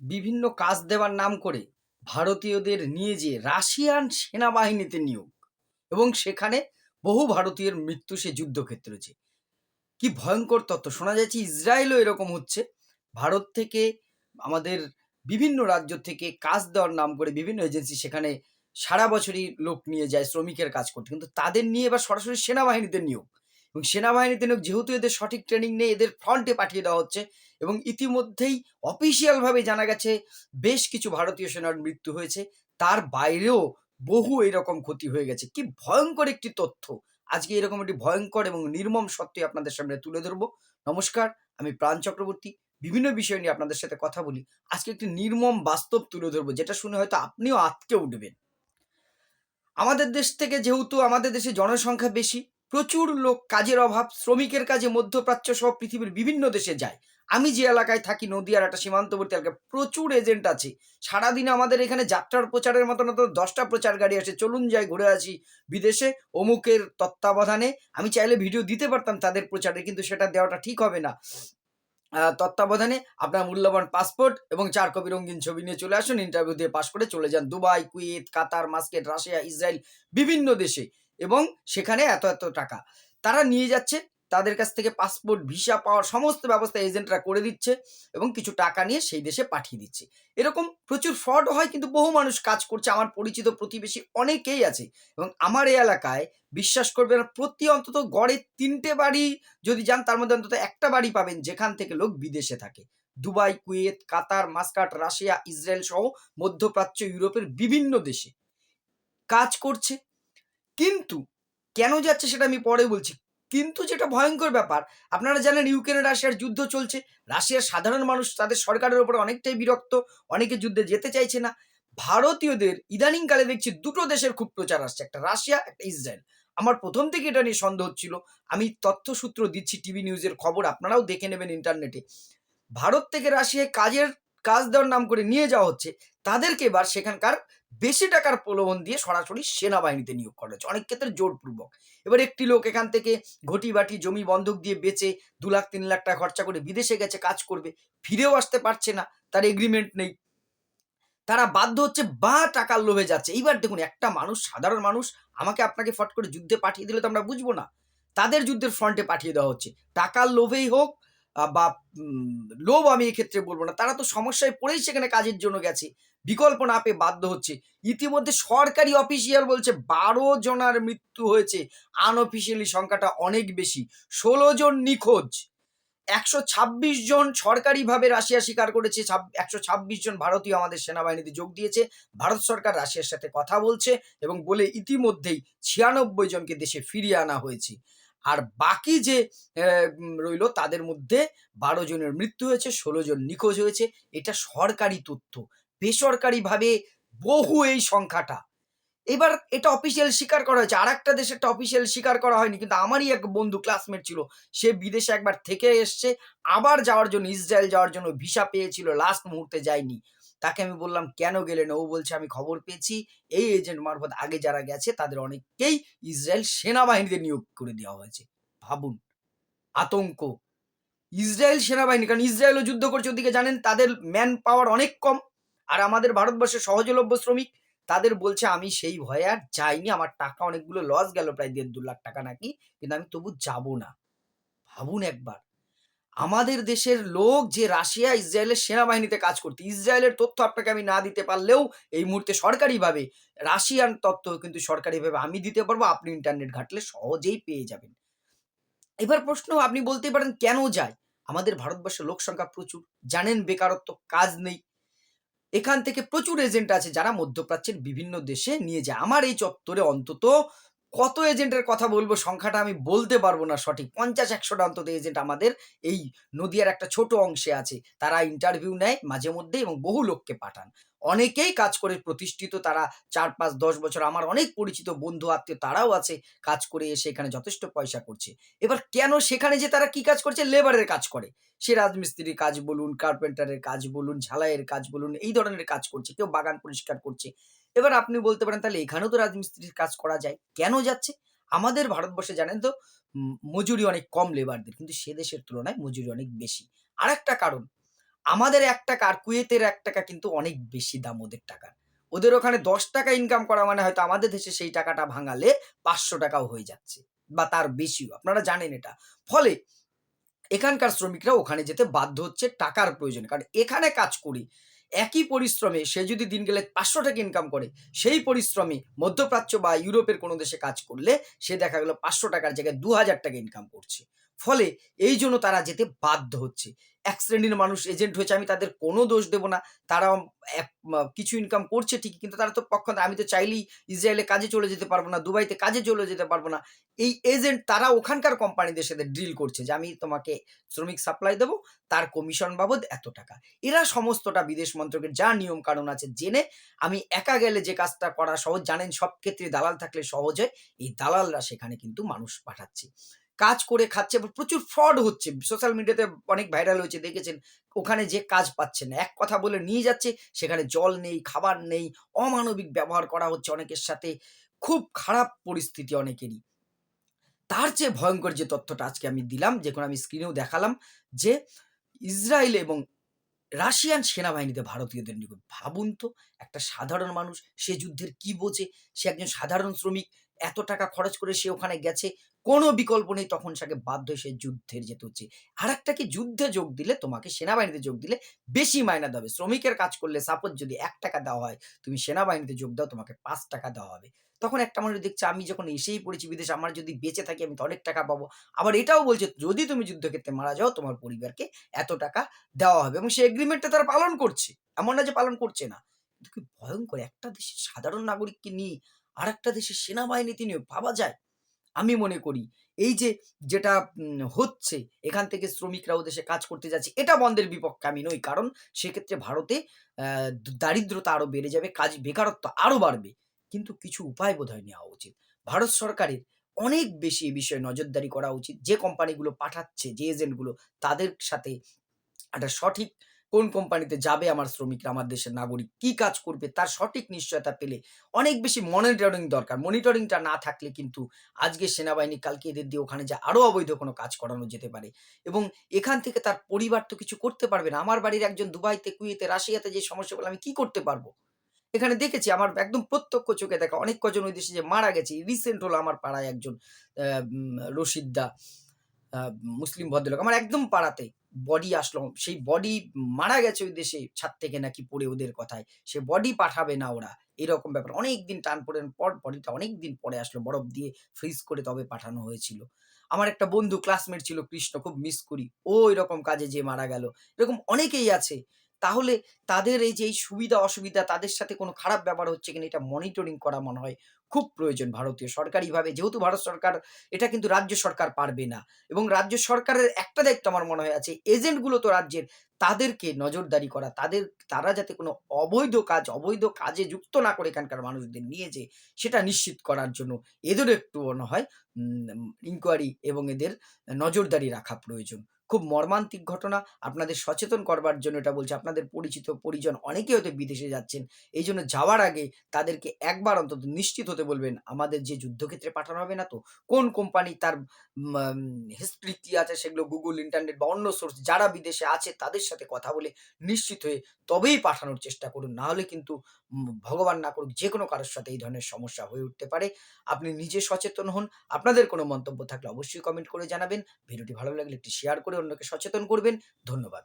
বিভিন্ন কাজ দেওয়ার নাম করে ভারতীয়দের নিয়ে যেয়ে রাশিয়ান সেনাবাহিনীতে নিয়োগ এবং সেখানে বহু ভারতীয়ের মৃত্যু সে যুদ্ধক্ষেত্রে হয়েছে। কি ভয়ঙ্কর তত্ত্ব! শোনা যাচ্ছে ইসরায়েলও এরকম হচ্ছে। ভারত থেকে আমাদের বিভিন্ন রাজ্য থেকে কাজ দেওয়ার নাম করে বিভিন্ন এজেন্সি সেখানে সারা বছরই লোক নিয়ে যায়, শ্রমিকের কাজ করতে। কিন্তু তাদের নিয়ে এবার সরাসরি সেনাবাহিনীতে নিয়োগ। এবং সেনাবাহিনীতে নিয়োগ যেহেতু এদের সঠিক ট্রেনিং নেই, এদের ফ্রন্টে পাঠিয়ে দেওয়া হচ্ছে এবং ইতিমধ্যেই অফিসিয়ালভাবে জানা গেছে বেশ কিছু ভারতীয় সেনার মৃত্যু হয়েছে। তার বাইরেও বহু এরকম ক্ষতি হয়ে গেছে। কি ভয়ঙ্কর একটি তথ্য। আজকে এরকম একটি ভয়ঙ্কর এবং নির্মম সত্যি আপনাদের সামনে তুলে ধরবো। নমস্কার, আমি প্রাণ চক্রবর্তী। বিভিন্ন বিষয় নিয়ে আপনাদের সাথে কথা বলি। আজকে একটি নির্মম বাস্তব তুলে ধরবো, যেটা শুনে হয়তো আপনিও আতকে উঠবেন। আমাদের দেশ থেকে যেহেতু আমাদের দেশে জনসংখ্যা বেশি প্রচুর লোক কাজের অভাব, শ্রমিকের কাজে মধ্যপ্রাচ্য সহ পৃথিবীর বিভিন্ন দেশে যায়। আমি যে এলাকায় থাকি, নদীয়ার একটা সীমান্তবর্তী এলাকায় প্রচুর এজেন্ট আছে। সারাদিনে আমাদের এখানে যাত্রার প্রচারের মতো না তো দশটা প্রচার গাড়ি আসে। চলুন যাই ঘুরে আসি বিদেশে, অমুকের তত্ত্বাবধানে। আমি চাইলে ভিডিও দিতে পারতাম তাদের প্রচারে, কিন্তু সেটা দেওয়াটা ঠিক হবে না। তত্ত্বাবধানে আপনার মূল্যবান পাসপোর্ট এবং চার কপি রঙিন ছবি নিয়ে চলে আসুন। ইন্টারভিউ দিয়ে পাশ করে চলে যান। Dubai, Kuwait, Qatar, Muscat, Russia, Israel, বিভিন্ন দেশে। এবং সেখানে এত এত টাকা। তারা নিয়ে যাচ্ছে, তাদের কাছ থেকে পাসপোর্ট ভিসা পাওয়ার সমস্ত ব্যবস্থা এজেন্টরা করে দিচ্ছে এবং কিছু টাকা নিয়ে সেই দেশে পাঠিয়ে দিচ্ছে। এরকম প্রচুর ফ্রড হয়, কিন্তু বহু মানুষ কাজ করছে। আমার পরিচিত প্রতিবেশী অনেকেই আছে এবং আমার এই এলাকায় বিশ্বাস করবেন প্রতি অন্তত গড়ে তিনটে বাড়ি যদি যান, তার মধ্যে অন্তত একটা বাড়ি পাবেন যেখান থেকে লোক বিদেশে থাকে। Dubai, Kuwait, Qatar, Muscat, Russia, Israel সহ মধ্যপ্রাচ্য ইউরোপের বিভিন্ন দেশে কাজ করছে। কিন্তু কেন যাচ্ছে সেটা আমি পরে বলছি। কিন্তু যেটা ভয়ঙ্কর ব্যাপার, আপনারা জানেন ইউক্রেন রাশিয়ার যুদ্ধ চলছে। রাশিয়ার সাধারণ মানুষ তাদের সরকারের উপরে অনেকটাই বিরক্ত, অনেকে যুদ্ধে যেতে চাইছে না। ভারতীয়দের ইদানিংকালে দেখছি দুটো দেশের খুব প্রচার আসছে, একটা রাশিয়া, একটা ইসরায়েল। আমার প্রথম থেকে এটা নিয়ে সন্দেহ হচ্ছিল। আমি তথ্যসূত্র দিচ্ছি, টিভি নিউজের খবর, আপনারাও দেখে নেবেন ইন্টারনেটে। ভারত থেকে রাশিয়ায় কাজের, কাজ দেওয়ার নাম করে নিয়ে যাওয়া হচ্ছে। তাদেরকে এবার সেখানকার বেশি টাকার প্রলোভন দিয়ে সরাসরি সেনাবাহিনীতে নিয়োগ করা হচ্ছে অনেক ক্ষেত্রে জোরপূর্বক। এবার একটি লোক এখান থেকে ঘটি বাটি জমি বন্ধক দিয়ে বেচে দু লাখ, তিন লাখ টাকা খরচা করে বিদেশে গেছে, কাজ করবে, ফিরেও আসতে পারছে না, তার এগ্রিমেন্ট নেই। তারা বাধ্য হচ্ছে বা টাকার লোভে যাচ্ছে। এইবার দেখুন, একটা মানুষ, সাধারণ মানুষ আমাকে আপনাকে ফট করে যুদ্ধে পাঠিয়ে দিলে তো আমরা বুঝব না। তাদের যুদ্ধের ফ্রন্টে পাঠিয়ে দেওয়া হচ্ছে। টাকার লোভেই হোক বা লোভ আমি এক্ষেত্রে বলব না। তারা তো সমস্যায় পড়েই সেখানে কাজের জন্য গেছে। বিকল্প না পেয়ে বাধ্য হচ্ছে। ইতিমধ্যে সরকারি অফিসিয়াল বলছে, বারো জনার মৃত্যু হয়েছে। আনঅফিসিয়ালি সংখ্যাটা অনেক বেশি। ষোলো জন নিখোঁজ। একশো ছাব্বিশ জন সরকারিভাবে রাশিয়া স্বীকার করেছে। একশো ছাব্বিশ জন ভারতীয় আমাদের সেনাবাহিনীতে যোগ দিয়েছে। ভারত সরকার রাশিয়ার সাথে কথা বলছে এবং বলে ইতিমধ্যেই ছিয়ানব্বই জনকে দেশে ফিরিয়ে আনা হয়েছে। আর বাকি যে রইল তাদের মধ্যে বারো জনের মৃত্যু হয়েছে, ষোলো জন নিখোঁজ হয়েছে। এটা সরকারি তথ্য। বেসরকারিভাবে বহু এই সংখ্যাটা। এবার এটা অফিসিয়াল স্বীকার করা হয়েছে। আর একটা দেশেরটা অফিসিয়াল স্বীকার করা হয়নি, কিন্তু আমারই এক বন্ধু ক্লাসমেট ছিল। সে বিদেশে একবার থেকে এসছে। আবার যাওয়ার জন্য, ইসরায়েল যাওয়ার জন্য ভিসা পেয়েছিল। লাস্ট মুহূর্তে যায়নি। তাকে আমি বললাম, কেন গেলে না? ও বলছে, আমি খবর পেয়েছি, এই এজেন্ট মারফত আগে যারা গেছে তাদের অনেককেই ইসরায়েল সেনাবাহিনীতে নিয়োগ করে দেওয়া হয়েছে। ভাবুন, আতঙ্ক। ইসরায়েল সেনাবাহিনী, কারণ ইসরায়েলও যুদ্ধ করছে ওদিকে, জানেন? তাদের ম্যান পাওয়ার অনেক কম। আর আমাদের ভারতবর্ষের সহজলভ্য শ্রমিক, তাদের বলছে, আমি সেই ভয়ে আর যাইনি, আমার টাকা অনেকগুলো লস গেল, প্রায় দেড় দু লাখ টাকা নাকি, কিন্তু আমি তবু যাব না। ভাবুন একবার। আমাদের দেশের লোক যে রাশিয়া, ইসরায়েলের সেনাবাহিনীতে কাজ করতে ইসরায়েলের তথ্য আপনাকে আমি না দিতে পারলেও এই মুহূর্তে সরকারিভাবে, রাশিয়ান তথ্য কিন্তু সরকারিভাবে আমি দিতে পারব, আপনি ইন্টারনেট ঘাটলে সহজেই পেয়ে যাবেন। এবার প্রশ্ন, আপনি বলতে পারেন কেন যায়? আমাদের ভারতবর্ষের লোক সংখ্যা প্রচুর, জানেন বেকারত্ব, কাজ নেই। এখান থেকে প্রচুর এজেন্ট আছে যারা মধ্যপ্রাচ্যের বিভিন্ন দেশে নিয়ে যায়। আমার এই চত্বরে অন্তত কত এজেন্টের কথা বলব, সংখ্যাটা আমি বলতে পারব না সঠিক। পঞ্চাশ একশোটা অন্তত এজেন্ট আমাদের এই নদিয়ার একটা ছোট অংশে আছে। তারা ইন্টারভিউ নেয় মাঝে মধ্যে এবং বহু লোককে পাঠান। অনেকেই কাজ করে প্রতিষ্ঠিত, তারা চার, পাঁচ, দশ বছর, আমার অনেক পরিচিত বন্ধু, আত্মীয় তারাও আছে, কাজ করে এসে এখানে যথেষ্ট পয়সা করছে। এবার কেন সেখানে যে তারা কি কাজ করছে? লেবারের কাজ করে। সে রাজমিস্ত্রির কাজ বলুন কার্পেন্টারের কাজ বলুন, ঝালাইয়ের কাজ বলুন, এই ধরনের কাজ করছে। কেউ বাগান পরিষ্কার করছে। এবার আপনি বলতে পারেন তাহলে এখানেও তো রাজমিস্ত্রির কাজ করা যায় কেন যাচ্ছে আমাদের ভারতবর্ষে জানেন তো মজুরি অনেক কম লেবারদের কিন্তু সে দেশের তুলনায় মজুরি অনেক বেশি আর একটা কারণ আমাদের ৳১ আর কুয়েতের ৳১ কিন্তু অনেক বেশি দাম ওদের টাকার। ওদের ওখানে ৳১০ ইনকাম করা মানে হয়তো আমাদের দেশে সেই টাকাটা ভাঙালে ৳৫০০ হয়ে যাচ্ছে বা তার বেশিও। আপনারা জানেন এটা। ফলে এখানকার শ্রমিকরা ওখানে যেতে বাধ্য হচ্ছে টাকার প্রয়োজন কারণ এখানে কাজ করি, একই পরিশ্রমে সে যদি দিন গেলে ৳৫০০ ইনকাম করে, সেই পরিশ্রমে মধ্যপ্রাচ্য বা ইউরোপের কোনো দেশে কাজ করলে সে দেখা গেলো পাঁচশো টাকার জায়গায় ৳২০০০ ইনকাম করছে। ফলে এই জন্য তারা যেতে বাধ্য হচ্ছে। এক শ্রেণির মানুষ এজেন্ট হয়েছে আমি তাদের কোনো দোষ দেব না। মা কিছু ইনকাম করছে ঠিকই কিন্তু তারা তো পক্ষান্তরে আমি তো চাইলেই ইসরায়েলে কাজে চলে যেতে পারব না, দুবাইতে কাজে চলে যেতে পারব না। এই এজেন্ট তারা ওখানকার কোম্পানিদের সাথে ডিল করছে যে আমি তোমাকে শ্রমিক সাপ্লাই দেব, তার কমিশন বাবদ এত টাকা। এরা সমস্তটা বিদেশ মন্ত্রকের যা নিয়ম কানুন আছে জেনে আমি একা গেলে যে কাজটা করা সহজ জানেন সব ক্ষেত্রে দালাল থাকলে সহজ হয়। এই দালালরা সেখানে কিন্তু মানুষ পাঠাচ্ছে। কাজ করে খাচ্ছে প্রচুর ফ্রড হচ্ছে। সোশ্যাল মিডিয়াতে অনেক ভাইরাল হয়েছে দেখেছেন। ওখানে যে কাজ পাচ্ছে না। এক কথা বলে নিয়ে যাচ্ছে, সেখানে জল নেই, খাবার নেই, অমানবিক ব্যবহার করা হচ্ছে অনেকের সাথে। খুব খারাপ পরিস্থিতি অনেকেরই। তার চেয়ে ভয়ঙ্কর যে তথ্যটা আজকে আমি দিলাম, যেগুলো আমি স্ক্রিনেও দেখালাম যে ইসরায়েল এবং রাশিয়ান সেনাবাহিনীতে ভারতীয়দের নিকট ভাবুন তো একটা সাধারণ মানুষ সে যুদ্ধের কি বোঝে? সে একজন সাধারণ শ্রমিক। এত টাকা খরচ করে সে ওখানে গেছে। কোনো বিকল্প নেই তখন তাকে বাধ্য সে যুদ্ধে যেতে হচ্ছে। আরেকটা কি যুদ্ধে যোগ দিলে তোমাকে সেনাবাহিনীতে যোগ দিলে বেশি মাইনা দেওয়া হবে। শ্রমিকের কাজ করলে সাপোজ যদি ৳১ দেওয়া হয়, তুমি সেনাবাহিনীতে যোগ দাও তোমাকে ৳৫ দেওয়া হবে। তখন একটা মানুষ দেখছে আমি যখন এসেই পড়েছি বিদেশে আমার যদি বেঁচে থাকি আমি তো অনেক টাকা পাবো। আবার এটাও বলছে যদি তুমি যুদ্ধক্ষেত্রে মারা যাও তোমার পরিবারকে এত টাকা দেওয়া হবে এবং সেই এগ্রিমেন্টটা তারা পালন করছে। এমন না যে পালন করছে না। কিন্তু ভয়ঙ্কর একটা দেশের সাধারণ নাগরিককে নিয়ে আরেকটা দেশের সেনাবাহিনীতে নিয়োগ ভাবা যায়? আমি মনে করি এই যে যেটা হচ্ছে এখান থেকে শ্রমিকরা ওদেশে কাজ করতে যাচ্ছে এটা বন্ধের বিপক্ষে আমি নই। কারণ সেক্ষেত্রে ভারতে দারিদ্রতা আরও বেড়ে যাবে, কাজ বেকারত্ব আরও বাড়বে। কিন্তু কিছু উপায় বোধহয় নেওয়া উচিত। ভারত সরকারের অনেক বেশি এ বিষয়ে নজরদারি করা উচিত। যে কোম্পানিগুলো পাঠাচ্ছে, যে এজেন্টগুলো তাদের সাথে একটা সঠিক কোন কোম্পানিতে যাবে আমার শ্রমিকরা, আমার দেশের নাগরিক, কি কাজ করবে তার সঠিক নিশ্চয়তা পেলে অনেক বেশি মনিটরিং দরকার। মনিটরিংটা না থাকলে কিন্তু আজকে সেনাবাহিনী কালকে এদের দিয়ে ওখানে যে আরও অবৈধ কোনো কাজ করানো যেতে পারে এবং এখান থেকে তার পরিবার তো কিছু করতে পারবে না। আমার বাড়ির একজন দুবাইতে, কুয়েতে, রাশিয়াতে যে সমস্যাগুলো আমি কি করতে পারব? এখানে দেখেছি আমার একদম প্রত্যক্ষ চোখে দেখা অনেক কজন ওই দেশে যে মারা গেছে। রিসেন্ট হলো আমার পাড়ায় একজন আ উম রশিদ মুসলিম ভদ্রলোক। আমার একদম পাড়াতে বডি আসলো। সেই বডি মারা গেছে ওই দেশে, ছাদ থেকে নাকি পড়ে ওদের কথায়। সে বডি পাঠাবে না ওরা। এরকম ব্যাপার। অনেক দিন টান টানাপোড়েন পর বডিটা অনেক দিন পরে আসলো। বরফ দিয়ে ফ্রিজ করে তবে পাঠানো হয়েছিল। আমার একটা বন্ধু ক্লাসমেট ছিল কৃষ্ণ, খুব মিস করি। ও এরকম কাজে যে মারা গেল। এরকম অনেকেই আছে। তাহলে তাদের এই যে এই সুবিধা-অসুবিধা তাদের সাথে কোনো খারাপ ব্যবহার হচ্ছে কিনা এটা মনিটরিং করা মনে হয় খুব প্রয়োজন ভারতীয় সরকারিভাবে। যেহেতু ভারত সরকার এটা কিন্তু রাজ্য সরকার পারবে না এবং রাজ্য সরকারের একটা দায়িত্ব আমার মনে হয় আছে এজেন্টগুলো তো রাজ্যের তাদেরকে নজরদারি করা। তাদের তারা যাতে কোনো অবৈধ কাজ, অবৈধ কাজে যুক্ত না করে এখানকার মানুষদের নিয়ে যেয়ে সেটা নিশ্চিত করার জন্য এদেরও একটু মনে হয় ইনকোয়ারি এবং এদের নজরদারি রাখা প্রয়োজন। খুব মর্মান্তিক ঘটনা। আপনাদের সচেতন করবার জন্য এটা বলছি। আপনাদের পরিচিত পরিজন অনেকেই হয়তো বিদেশে যাচ্ছেন। এই জন্য যাওয়ার আগে তাদেরকে একবার অন্তত নিশ্চিত হতে বলবেন আমাদের যে যুদ্ধক্ষেত্রে পাঠানো হবে না তো? কোন কোম্পানি তার হিস্ট্রি কি আছে সেগুলো গুগল, ইন্টারনেট বা অন্য সোর্স যারা বিদেশে আছে তাদের সাথে কথা বলে নিশ্চিত হয়ে তবেই পাঠানোর চেষ্টা করুন। নাহলে কিন্তু ভগবান না করুক যে কোনো কারোর সাথে এই ধরনের সমস্যা হয়ে উঠতে পারে। আপনি নিজে সচেতন হন। আপনাদের কোনো মন্তব্য থাকলে অবশ্যই কমেন্ট করে জানাবেন। ভিডিওটি ভালো লাগলে একটি শেয়ার করে অন্যকে সচেতন করবেন। ধন্যবাদ।